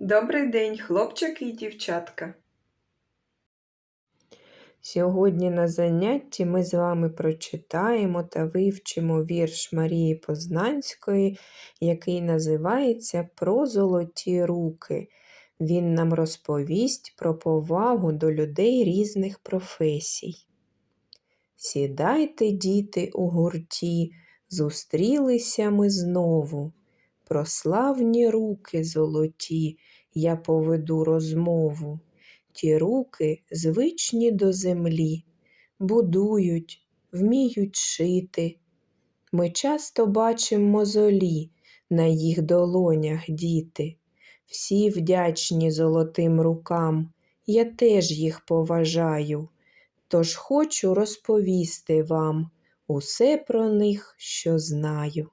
Добрий день, хлопчики і дівчатка. Сьогодні на занятті ми з вами прочитаємо та вивчимо вірш Марії Познанської, який називається Про золоті руки. Він нам розповість про повагу до людей різних професій. Сідайте, діти, у гурті, зустрілися ми знову. Про славні руки золоті я поведу розмову. Ті руки звичні до землі, будують, вміють шити. Ми часто бачимо мозолі на їх долонях діти. Всі вдячні золотим рукам, я теж їх поважаю. Тож хочу розповісти вам усе про них, що знаю.